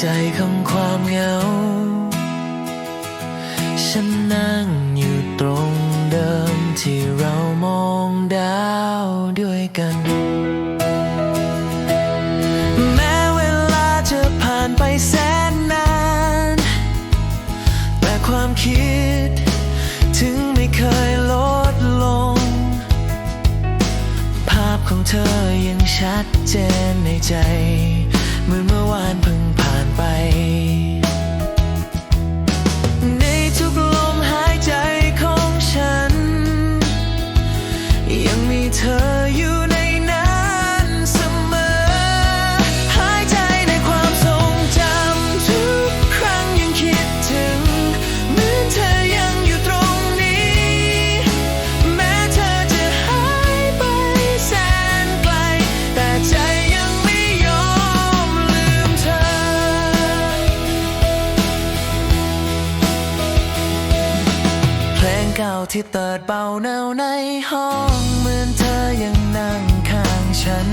ใจของความเหงา ฉันนั่งอยู่ตรงเดิมที่เรามองดาวด้วยกัน แม้เวลาจะผ่านไปแสนนาน แต่ความคิดถึงไม่เคยลดลง ภาพของเธอยังชัดเจนในใจ ที่เติดเบาแนวในห้องเหมือนเธอยังนั่งข้างฉัน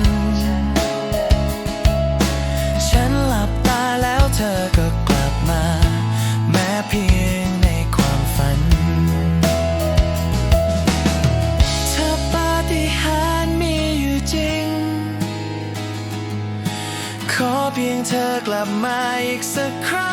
ฉันหลับตาแล้วเธอก็กลับมา แม้เพียงในความฝัน เธอปาฏิหาริย์มีอยู่จริง ขอเพียงเธอกลับมาอีกสักครั้ง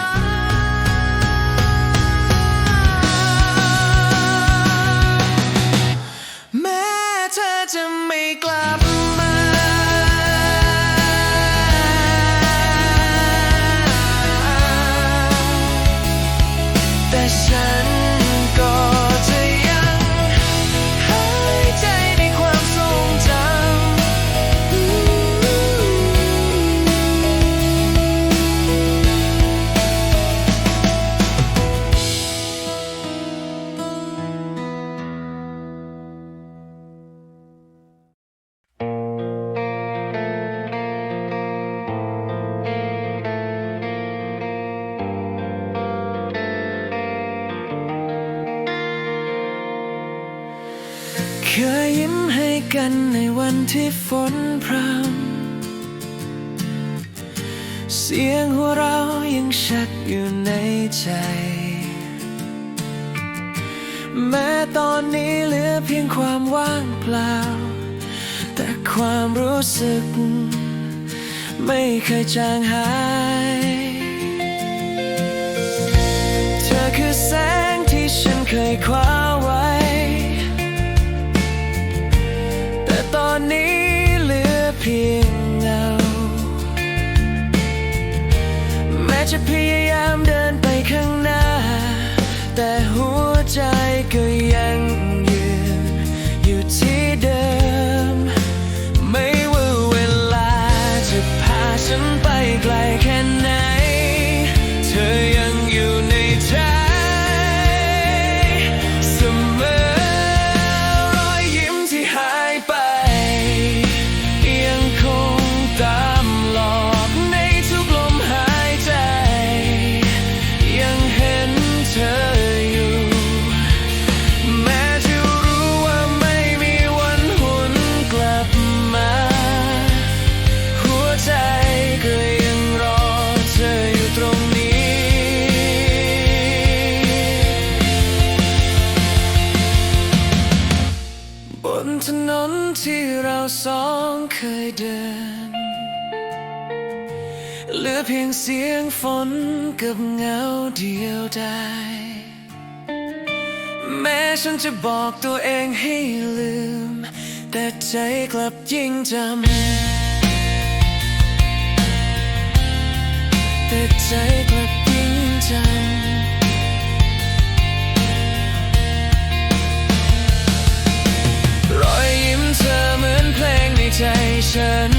ยยิ้มให้กันในวันที่ฝนพรำเสียงหัวเรายังชัดอยู่ในใจ แม้ตอนนี้เหลือเพียงความว่างเปล่า แต่ความรู้สึก ไม่เคยจางหาย เธอคือแสงที่ฉันเคยคว้า ไพียงเสียงฝนกับเงาเดียวดายแม้ฉันจะบอกตัวเองให้ลืม แต่ใจกลับยิ่งจำแต่ใจกลับยิ่งจำรอยยิ้มเธอเหมือนเพลงในใจฉัน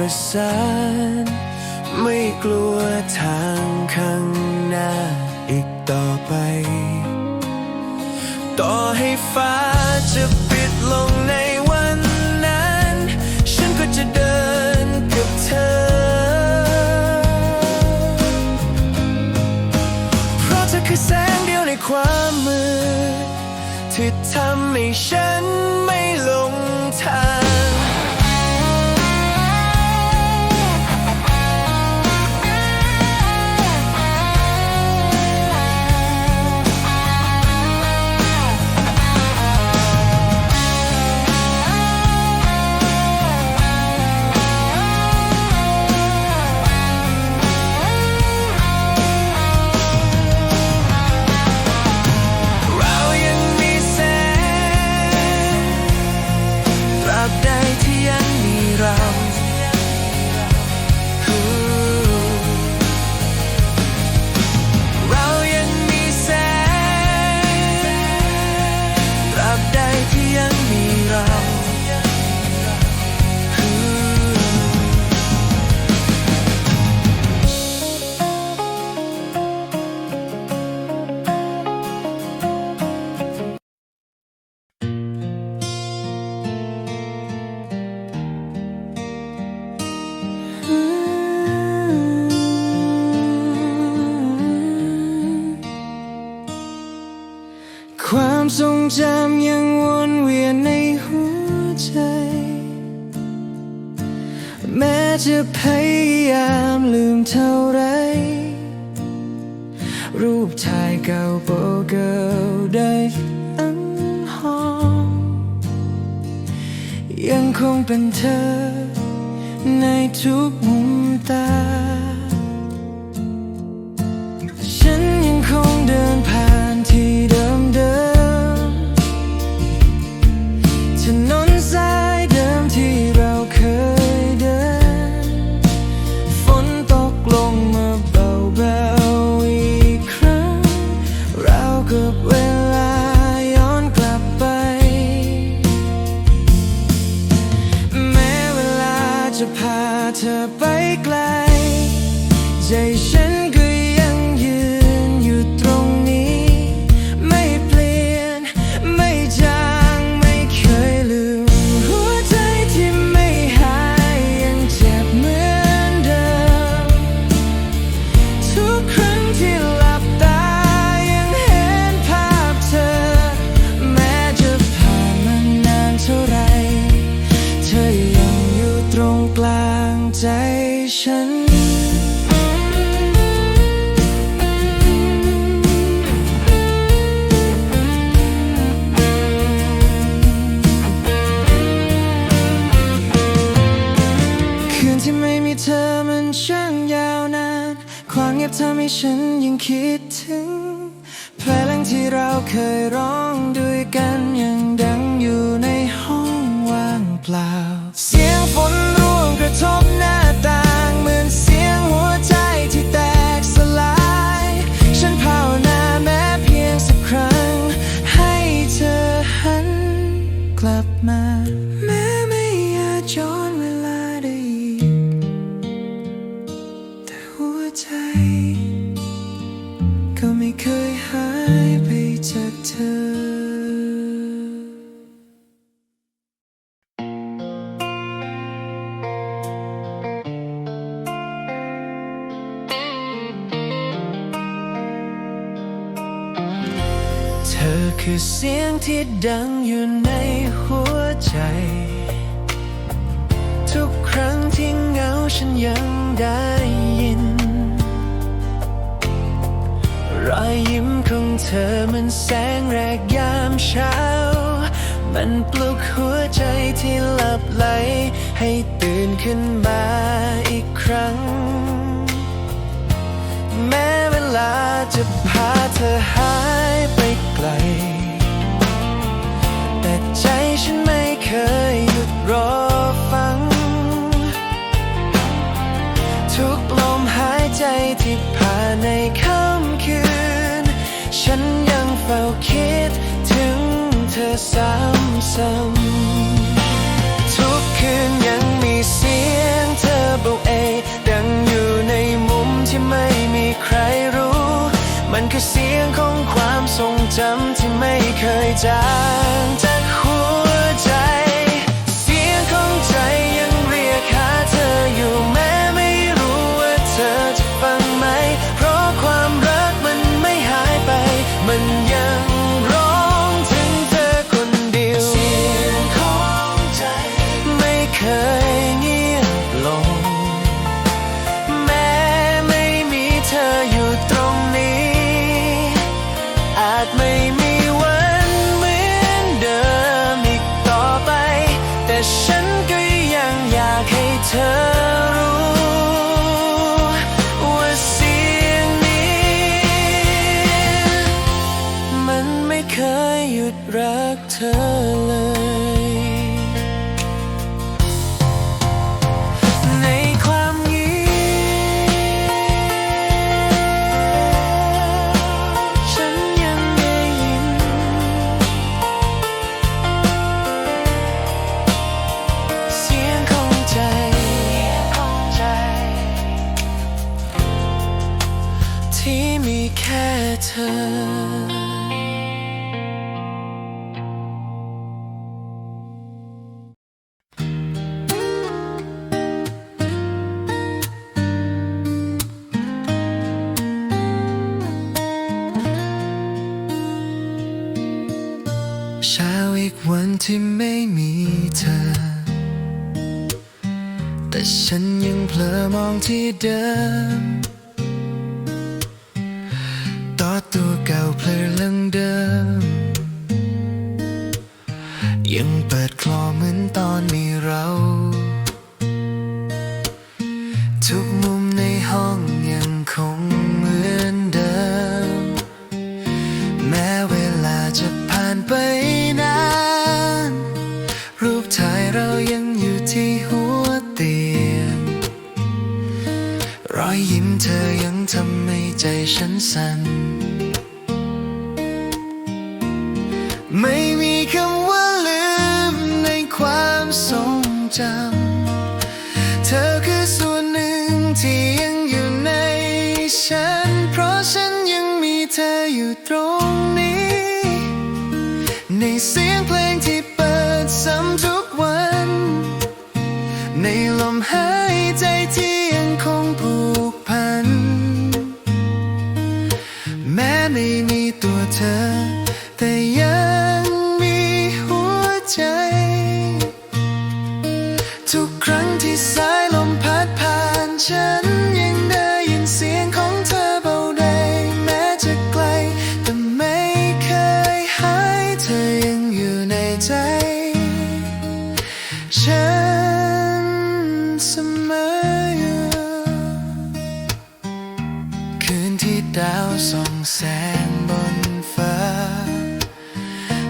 ประสาน ไม่กลัวทางข้างหน้าอีกต่อไป ต่อให้ฟ้าจะปิดลงในวันนั้น ฉันก็จะเดินกับเธอ เพราะเธอคือแสงเดียวในความมืดที่ทำให้ฉัน พยายามลืมเท่าไร รูปถ่ายเก่าโปเกิลได้อังหอมยังคงเป็นเธอในทุกมุมตา เธอไปไกลใจฉัน ใจฉัน เธอคือเสียงที่ดังอยู่ในหัวใจ ทุกครั้งที่เหงาฉันยังได้ยิน รอยยิ้มของเธอมันแสงแรกยามเช้า มันปลุกหัวใจที่หลับไหล ให้ตื่นขึ้นมาอีกครั้ง แม้เวลาจะพาเธอหา ซ้ำซ้ำทุกคืนยังมีเสียงเธอเบาเอ ดังอยู่ในมุมที่ไม่มีใครรู้ มันคือเสียงของความทรงจำที่ไม่เคยจาง อเช้าอีกวันที่ไม่มีเธอ แต่ฉันยังเพลอมองที่เดิม ตัวเก่าเพลอเรื่องเดิม ยังเปิดคลอเหมือนตอนมีเรา ทุกมุมในห้องยังคงเหมือนเดิม แม้เวลาจะผ่านไปนาน รูปถ่ายเรายังอยู่ที่หัวเตียง รอยยิ้มเธอยังทำให้ใจฉันสั่น ไม่มีคำว่าลืมในความทรงจำ เธอคือส่วนหนึ่งที่ยังอยู่ในฉัน เพราะฉันยังมีเธออยู่ตรงนี้ ในเสียงเพลงที่เปิดซ้ำทุกวัน ในลมหายใจที่ยังคงผูกพัน แม้ไม่มีตัวเธอแต่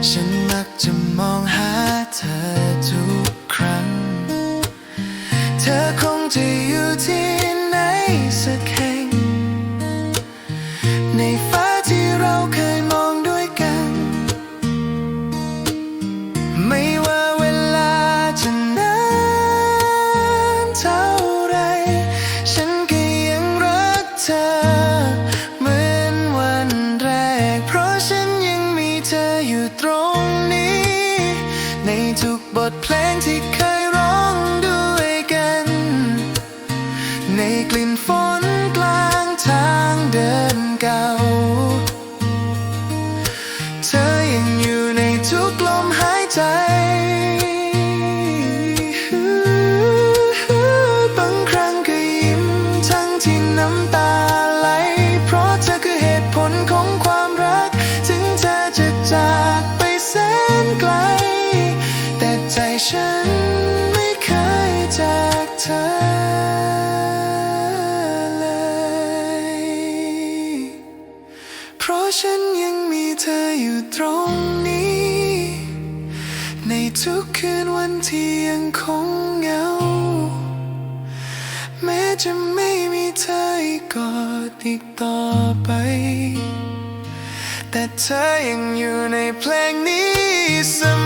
ฉันมักจะมอง took but plenty cut. ทุกคืนวันที่ยังคงเหงา แม้จะไม่มีเธออีกกอดอีกต่อไป แต่เธอยังอยู่ในเพลงนี้เสมอ